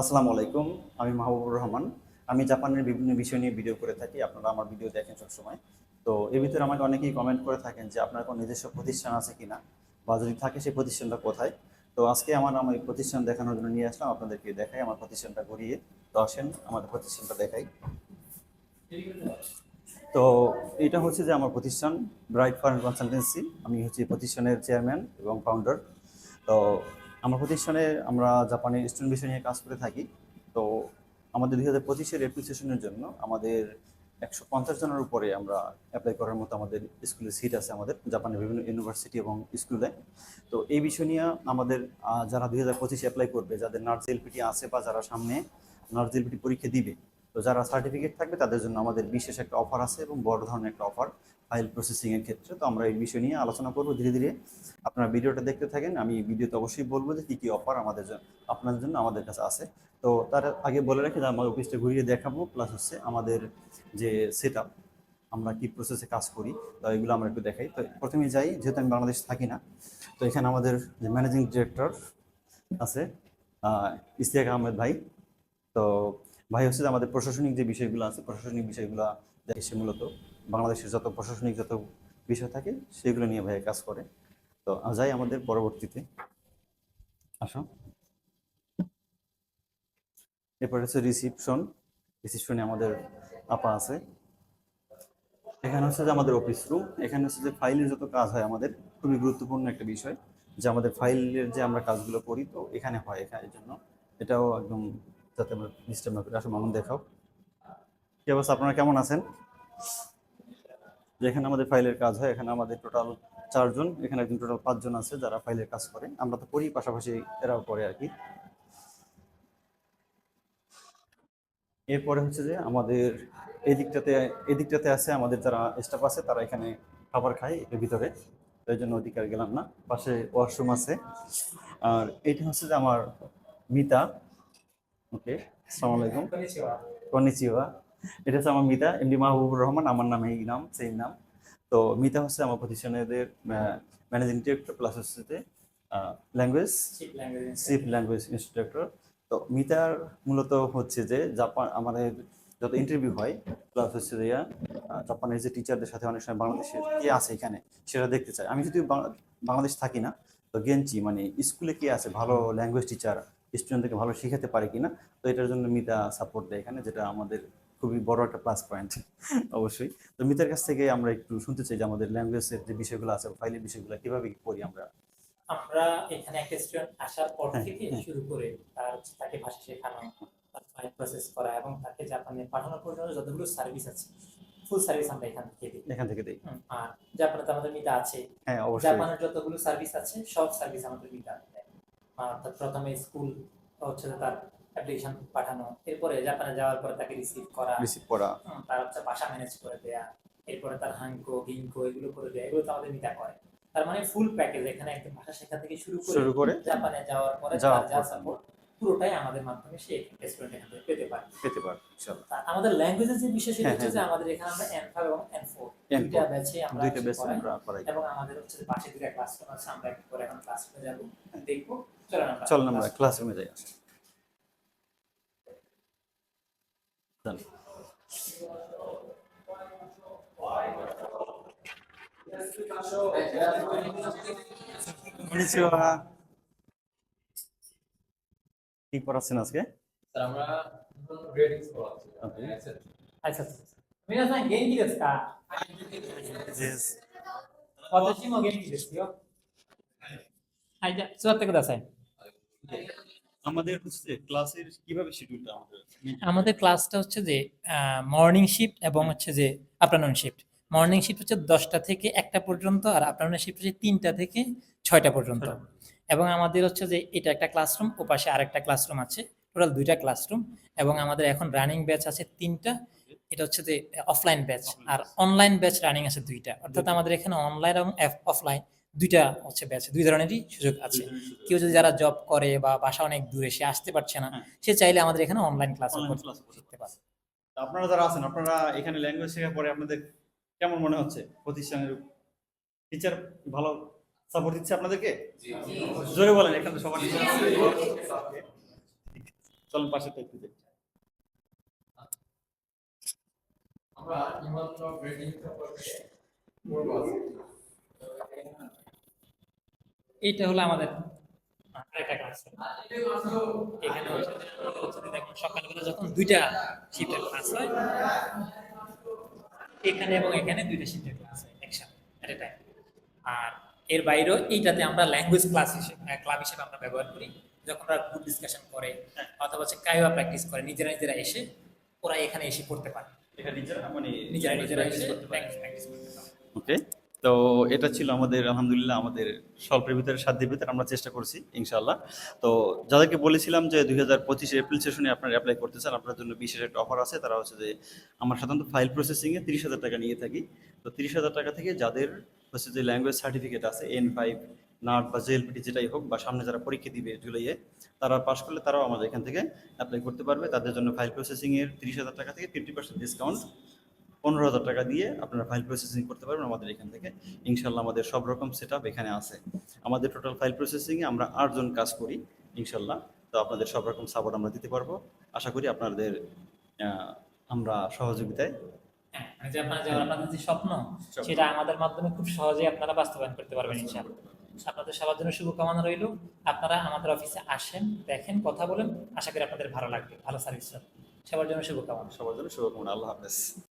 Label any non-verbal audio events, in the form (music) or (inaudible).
আসসালামু আলাইকুম, আমি মাহবুবুর রহমান। আমি জাপানের বিভিন্ন বিষয় নিয়ে ভিডিও করে থাকি, আপনারা আমার ভিডিও দেখেন সবসময়। তো এর ভিতরে আমাকে অনেকেই কমেন্ট করে থাকেন যে আপনার কোনো নিজস্ব প্রতিষ্ঠান আছে কিনা, বা যদি থাকে সেই প্রতিষ্ঠানটা কোথায়? তো আজকে আমার আমার প্রতিষ্ঠান দেখানোর জন্য নিয়ে আসলাম, আপনাদেরকে দেখাই আমার প্রতিষ্ঠানটা ঘুরিয়ে। তো আসেন আমাদের প্রতিষ্ঠানটা দেখাই। তো এটা হচ্ছে যে আমার প্রতিষ্ঠান ব্রাইট ফার্ম কনসালটেন্সি আমি হচ্ছে প্রতিষ্ঠানের চেয়ারম্যান এবং ফাউন্ডার তো আমার প্রতিষ্ঠানে আমরা জাপানের স্টুডেন্ট বিষয় নিয়ে কাজ করে থাকি। তো আমাদের দুই হাজার পঁচিশের অ্যাপ্লিকেশনের জন্য আমাদের একশো পঞ্চাশ জনের উপরে আমরা অ্যাপ্লাই করার মতো আমাদের স্কুলে সিট আছে আমাদের, জাপানের বিভিন্ন ইউনিভার্সিটি এবং স্কুলে তো এই বিষয় নিয়ে আমাদের যারা দুই হাজার পঁচিশে অ্যাপ্লাই করবে, যাদের নার্স এলপিটি আছে বা যারা সামনে নার্স এলপিটি পরীক্ষা দিবে তো যারা সার্টিফিকেট থাকবে তাদের জন্য আমাদের বিশেষ একটা অফার আছে এবং বড় ধরনের একটা অফার ফাইল প্রসেসিং এর ক্ষেত্রে। তো আমরা এই বিষয় নিয়ে আলোচনা করব ধীরে ধীরে। আপনারা ভিডিওটা দেখতে থাকেন আমি ভিডিওতে অবশ্যই বলব যে কী কী অফার আমাদের জন্য আপনাদের জন্য আমাদের কাছে আছে। তো তার আগে বলে রাখি যে আমার অফিসটা ঘুরিয়ে দেখাবো প্লাস হচ্ছে আমাদের যে সেট আমরা কি প্রসেসে কাজ করি তো এগুলো আমরা একটু দেখাই। তো প্রথমে যাই যেহেতু আমি বাংলাদেশ থাকি না তো এখানে আমাদের যে ম্যানেজিং ডিরেক্টর আছে আহ, ইশতিয়াক আহমেদ ভাই। তো ভাই হচ্ছে আমাদের প্রশাসনিক যে বিষয়গুলো আছে, প্রশাসনিক বিষয়গুলো দেখে মূলত বাংলাদেশের যত প্রশাসনিক যত বিষয় থাকে সেগুলো নিয়ে ভাই কাজ করে। তো যাই আমাদের পরবর্তীতে। আসো। এরপর হচ্ছে রিসিপশন রিসিপশনে আমাদের আপা আছে। এখানে হচ্ছে যে আমাদের অফিস রুম এখানে হচ্ছে যে ফাইলের যত কাজ হয় আমাদের, খুবই গুরুত্বপূর্ণ একটা বিষয় যে আমাদের ফাইলের যে আমরা কাজগুলো করি, তো এখানে হয় এখানে জন্য। এটাও একদম যাতে আমরা ডিস্টার্ব না করি আসো মামুন দেখাও। কি অবস্থা? আপনারা কেমন আছেন? যে এখানে আমাদের ফাইলের কাজ হয়, এখানে আমাদের টোটাল চারজন, এখানে একজন টোটাল পাঁচজন আছে যারা ফাইলের কাজ করে। আমরা তো করি, পাশাপাশি এরাও করে আর কি। এরপরে হচ্ছে যে আমাদের এই দিকটাতে এই দিকটাতে আছে, আমাদের যারা স্টাফ আছে, তারা এখানে খাবার খায় এর ভিতরে। এই জন্য আর গেলাম না। পাশে ওয়াশরুম আছে। আর এটা হচ্ছে যে আমার মিতা। ওকে আসসালামু আলাইকুম। কনিচিওয়া। এটা হচ্ছে আমার মিতা এমডি মাহবুবুর রহমান আমার নাম এই নাম সেই নাম। তো মিতা হচ্ছে আমার প্রতিষ্ঠানের ম্যানেজিং ডিরেক্টর প্লাস হচ্ছে ল্যাঙ্গুয়েজ চিফ ল্যাঙ্গুয়েজ ইনস্ট্রাক্টর তো মিতার মূলত হচ্ছে যে জাপান আমাদের যত ইন্টারভিউ হয় প্লাস হচ্ছে যে জাপানের যে টিচারদের সাথে অনেক সময় বাংলাদেশের কে আছে এখানে সেটা দেখতে চাই। আমি যদি বাংলাদেশ থাকি না তো গেঞ্চি মানে স্কুলে কে আছে ভালো ল্যাঙ্গুয়েজ টিচার স্টুডেন্টদেরকে ভালো শেখাতে পারে কিনা তো এটার জন্য মিতা সাপোর্ট দেয় এখানে যেটা আমাদের খুবই বড় একটা প্লাস পয়েন্ট (laughs) অবশ্যই। তো মিতার কাছ থেকে আমরা একটু শুনতে চাই যে আমাদের ল্যাঙ্গুয়েজের যে বিষয়গুলো আছে ফাইলের বিষয়গুলো কীভাবে করি আমরা। আমরা এখানে একটা স্টুডেন্ট আসার পর হ্যাঁ, থেকে হ্যাঁ। শুরু করে তার তাকে ভাষা শেখানো তার ফাইল প্রসেস করা এবং তাকে জাপানে পাঠানোর পর্যন্ত যতগুলো সার্ভিস আছে ফুল সার্ভিস আমরা এখান থেকে দিই। এখান থেকে দেই। আর জাপানে তো আমাদের মিতা আছে। হ্যাঁ অবশ্যই। জাপানের যতগুলো সার্ভিস আছে সব সার্ভিস আমাদের আর অর্থাৎ প্রথমে স্কুল হচ্ছে তার অ্যাপ্লিকেশন পাঠানো এরপরে জাপানে যাওয়ার পরে তাকে রিসিভ করা রিসিভ করা। তার হচ্ছে ভাষা ম্যানেজ করে দেয়া এরপরে তার হাঙ্কো গিঙ্কো এগুলো করে দেয়া এগুলো তো আমাদের মিটা করে। তার মানে ফুল প্যাকেজ এখানে একদম ভাষা শেখা থেকে শুরু করে শুরু করে জাপানে যাওয়ার পরে তার যা সাপোর্ট পুরোটাই আমাদের মাধ্যমে সে স্টুডেন্ট এখান থেকে পেতে পারে। পেতে পারি ইনশাআল্লাহ। আমাদের ল্যাঙ্গুয়েজের যে বিষয় সেটা হ্যাঁ, হচ্ছে যে। আমাদের এখানে আমরা এন ফাইভ এবং এন ফোর দুইটা ব্যাচে আমরা দুইটা হচ্ছে পড়াই। আমরা এবং আমাদের হচ্ছে পাশে দুইটা ক্লাসরুম আছে আমরা একটু পরে এখন ক্লাসরুমে যাব। দেখবো চলেন আমরা চলেন আমরা classroom- ক্লাসরুমে যাই আসেন যান। কনিচিওয়া। কি পড়াচ্ছেন আজকে স্যার আমরা গ্রেডিংস পড়াচ্ছি Okay. আচ্ছা আচ্ছা আচ্ছা।皆さん元気ですか私も元気ですよ হাইজা সুরাত আমাদের হচ্ছে ক্লাসের কীভাবে শিডিউলটা আমাদের? আমাদের ক্লাসটা হচ্ছে যে মর্নিং শিফট এবং হচ্ছে যে আফটারনুন শিফট মর্নিং শিফট হচ্ছে দশটা থেকে একটা পর্যন্ত আর আফটারনুন শিফট হচ্ছে তিনটা থেকে ছয়টা পর্যন্ত। এবং আমাদের হচ্ছে যে এটা একটা ক্লাসরুম ও পাশে আর একটা ক্লাসরুম আছে। টোটাল দুইটা ক্লাসরুম এবং আমাদের এখন রানিং ব্যাচ আছে তিনটা। এটা হচ্ছে যে অফলাইন ব্যাচ আর অনলাইন ব্যাচ রানিং আছে দুইটা। অর্থাৎ আমাদের এখানে অনলাইন এবং অফলাইন দুইটা হচ্ছে ব্যাচ দুই ধরনেরই সুযোগ আছে। কেউ যদি যারা জব করে বা বাসা অনেক দূরে সে আসতে পারছে না হ্যাঁ। সে চাইলে আমাদের এখানে অনলাইন ক্লাস করতে পারে। আপনারা যারা আছেন আপনারা এখানে ল্যাঙ্গুয়েজ শেখার পরে আপনাদের কেমন মনে হচ্ছে? প্রতিষ্ঠানের টিচার ভালো সাপোর্ট দিচ্ছে আপনাদেরকে? জোরে বলেন এখানে সবার। চলুন পাশেরটা একটু দেখি। আমরা নিবন্ধন গ্রেডিং সম্পর্কে এইটা হলো আমাদের আরেকটা এখানে সকালবেলা যখন দুইটা শিফটের ক্লাস হয় এখানে এবং এখানে দুইটা শিফটের ক্লাস হয় একসাথে এট এ টাইম আর এর বাইরেও এইটাতে আমরা ল্যাঙ্গুয়েজ ক্লাস হিসেবে ক্লাব হিসেবে আমরা ব্যবহার করি। যখন ওরা গ্রুপ ডিসকাশন করে অথবা হচ্ছে কাইওয়া প্র্যাকটিস করে নিজেরা নিজেরা এসে ওরা এখানে এসে পড়তে পারে। মানে নিজেরা নিজেরা এসে প্র্যাকটিস করতে পারে। ওকে তো এটা ছিল আমাদের, আলহামদুলিল্লাহ আমাদের স্বল্পের ভিতরে, সাধ্যের ভিতরে আমরা চেষ্টা করছি ইনশাল্লাহ তো যাদেরকে বলেছিলাম যে দুই হাজার পঁচিশে এপ্রিল সেশনে আপনারা অ্যাপ্লাই করতে চান আপনার জন্য বিশেষ একটা অফার আছে, তারা হচ্ছে যে আমরা সাধারণত ফাইল প্রসেসিংয়ে তিরিশ হাজার টাকা নিয়ে থাকি। তো তিরিশ হাজার টাকা থেকে যাদের হচ্ছে যে ল্যাঙ্গুয়েজ সার্টিফিকেট আছে এন ফাইভ নাট বা জেএলপিটি যেটাই হোক, বা সামনে যারা পরীক্ষা দিবে জুলাইয়ে, তারা পাশ করলে তারাও আমাদের এখান থেকে অ্যাপ্লাই করতে পারবে। তাদের জন্য ফাইল প্রসেসিংয়ের তিরিশ হাজার টাকা থেকে ফিফটি পার্সেন্ট ডিসকাউন্ট পনেরো হাজার টাকা দিয়ে আপনারা ফাইল প্রসেসিং করতে পারবেন আমাদের এখান থেকে। ইনশাল্লাহ আমাদের সব রকম সেট এখানে আছে। আমাদের টোটাল ফাইল প্রসেসিংয়ে আমরা আটজন কাজ করি ইনশাল্লাহ। তো আপনাদের সব রকম সাপোর্ট আমরা দিতে পারব। আশা করি আপনাদের আমরা সহযোগিতায় হ্যাঁ মানে যে আপনার যে আপনাদের যে স্বপ্ন স্বপ্ন। সেটা আমাদের মাধ্যমে খুব সহজেই আপনারা বাস্তবায়ন করতে পারবেন ইনশাআল্লাহ আপনাদের সবার জন্য শুভকামনা রইল। আপনারা আমাদের অফিসে আসেন দেখেন কথা বলেন। আশা করি আপনাদের ভালো লাগবে। ভালো সার্ভিস সবার জন্য শুভকামনা। সবার জন্য শুভকামনা। আল্লাহ হাফেজ।